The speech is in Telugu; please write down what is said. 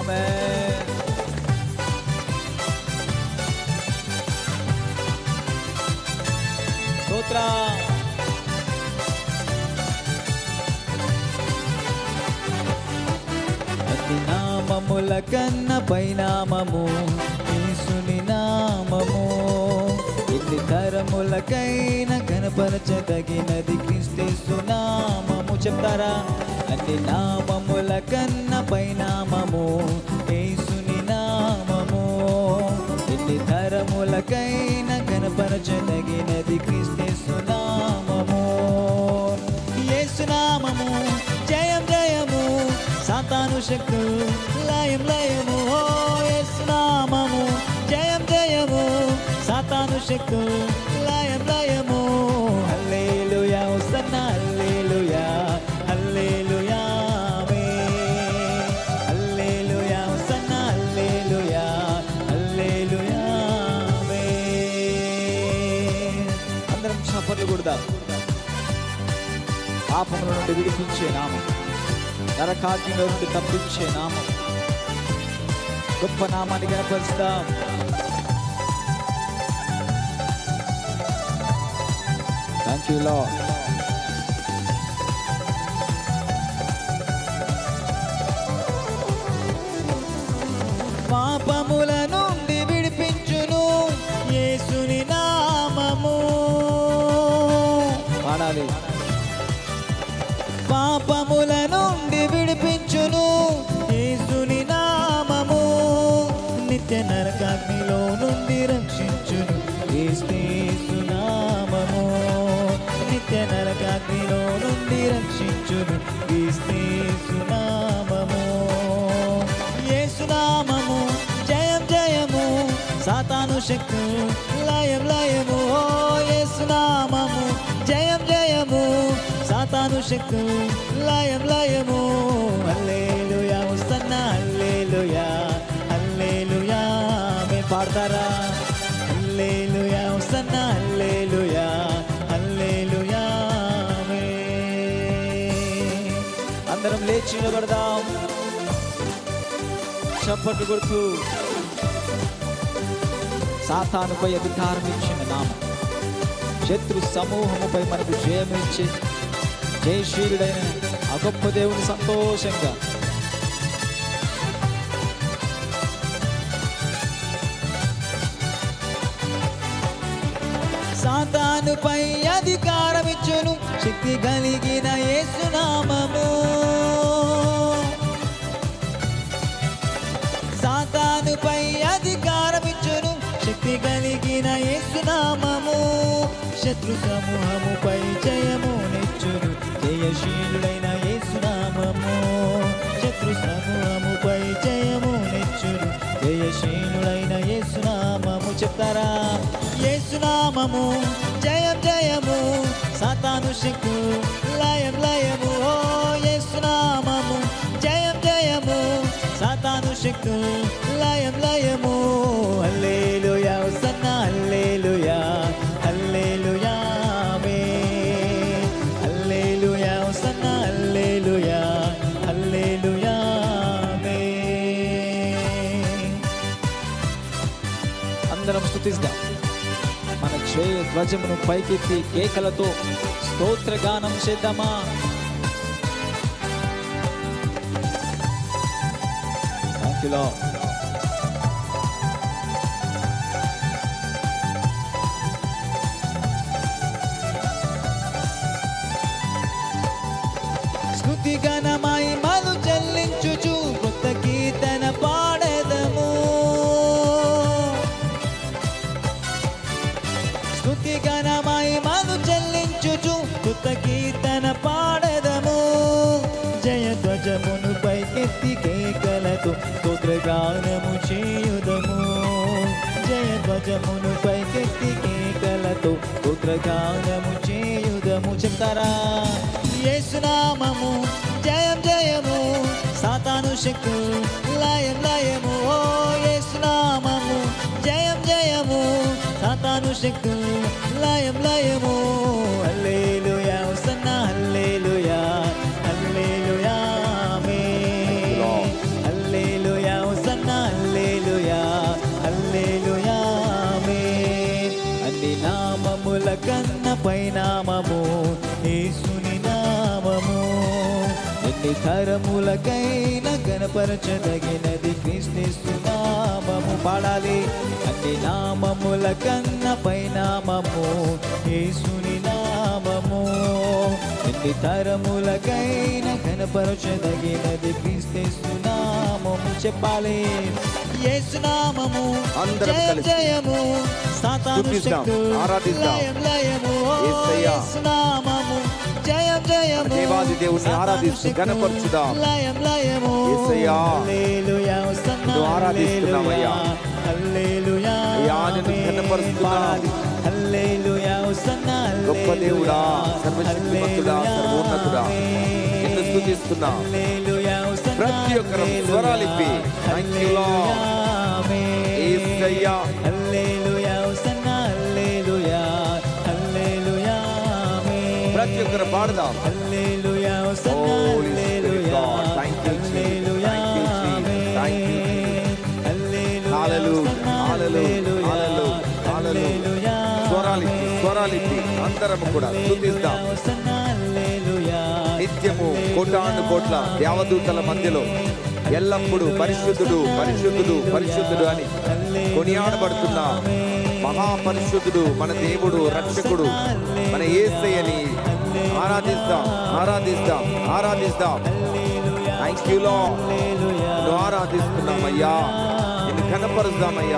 ఆమేన్ స్తోత్రం నామముల కన్న పైనామము యేసుని నామము. ఎన్ని తరములకైన కనపరచదగినది క్రిస్తేసు నామము చెప్తారా? అన్ని నామముల కన్న పైనామము యేసుని నామము. ఎన్ని తరములకైన కనపరచదగినది క్రిస్తేసు నామము. యేసునామము జయం జయము సాతాను శక్తు లయం లయము. ఓ యేసునామము జయం జయము సాతాను శక్తు పాపముల నుండి విడిపించే నామం. నరకాగ్నిలో నుండి తప్పించే నామం. గొప్ప నామాన్ని కనపరుస్తాం థ్యాంక్ యూ లో పాపముల నుండి విడిపించును యేసుని నామము. పాడాలి శక్తు లయం లయము ఓ జయం జయము సాతాను శక్తు లయం లయము అల్లేలుయా హోసన్నా అల్లేలుయా అల్లేలుయా మే పాడతారా? అల్లేలుయా హోసన్నా అల్లేలుయా అల్లేలుయా మే అందరం లేచి నిలబడదాం. చప్పట్లు కొడుతూ సాతానుపై అధికారం ఇచ్చిన నామం. శత్రు సమూహముపై మనకు జయమిచ్చి జయశీలుడైన ఆ గొప్ప దేవుని సంతోషంగా సాతానుపై అధికారం ఇచ్చును శక్తి కలిగిన ఏ శక్తి కలిగిన యేసునామము. శత్రు సమూహముపై జయము నెచ్చును. జయశీలుడైన యేసునామము. శత్రు సమూహముపై జయము నెచ్చును. జయశీలుడైన యేసునామము. చెప్తారా? యేసునామము జయం జయము సాతాను శక్తు లయం లయము. ఓ యేసునామము జయం జయము సాతాను శక్తు లయం లయము. వందనం స్తుతిస్తాం. మన జయ ధ్వజమును పైకెత్తి కేకలతో స్తోత్రగానం చేద్దామా? థ్యాంక్ యూ గానము చేయుదము. జయ ధ్వజమును పైకెత్తి కేకలతో స్తోత్రగానము చేయుదము చెప్తారా? యేసునామము జయం జయము సాతాను శక్తు లయం లయము. ఓ యేసునామము జయం జయము సాతాను శక్తు నామముల కన్న పైనామము యేసుని నామము. ఎన్ని తరములకైన కనపరచదగినది క్రిస్తు నామము. పాడాలి. అన్ని నామముల కన్న పైనామము యేసుని నామము. ఎన్ని తరములకైన కనపరచదగినది క్రిస్తు నామము. చెప్పాలి. యేసు నామము అందరం కలిసి జయము సాతాను శక్తులు ఆరాధిద్దాం. లయం లయము యేసయ్యా. యేసు నామము జయం జయము దేవాది సాతాను ఆరాధిస్తూ ఘనపరచుదాం. లయం లయము యేసయ్యా. హల్లెలూయా నిన్ను ఆరాధిస్తున్నామయ్యా. హల్లెలూయా అయ్యా, నిన్ను. ఘనపరుస్తున్నాం. హల్లెలూయా హోసన్నా గొప్ప దేవుడా సర్వశక్తిమంతుడా సర్వోన్నతుడా నిన్ను స్తుతిస్తున్నా ప్రతి ఒక్కరం స్వరాలిప్పి థ్యాంక్ యూ లార్డ్ యేసయ్యా హల్లెలూయా హోసన్నా హల్లెలూయా హల్లెలూయా ఆమేన్. ప్రతి ఒక్కరు పాడదాం హల్లెలూయా హోసన్నా హల్లెలూయా you, Jesus. హల్లెలూయా you, ఆమేన్. హల్లెలూయా. హల్లెలూయా. హల్లెలూయా స్వరాలిప్పి ఆమేన్. స్వరాలిప్పి అందరం కూడా హల్లెలూయా నిత్యము కోటాను కోట్ల దేవదూతల మధ్యలో ఎల్లప్పుడూ పరిశుద్ధుడు పరిశుద్ధుడు పరిశుద్ధుడు అని కొనియాడబడుతున్న మహాపరిశుద్ధుడు మన దేవుడు రక్షకుడు మన ఏసయ్యని ఆరాధిస్తాం ఆరాధిస్తాం ఆరాధిస్తాం. థ్యాంక్ యూ లో ఆరాధిస్తున్నామయ్యా నిన్ను కనపరుస్తామయ్యా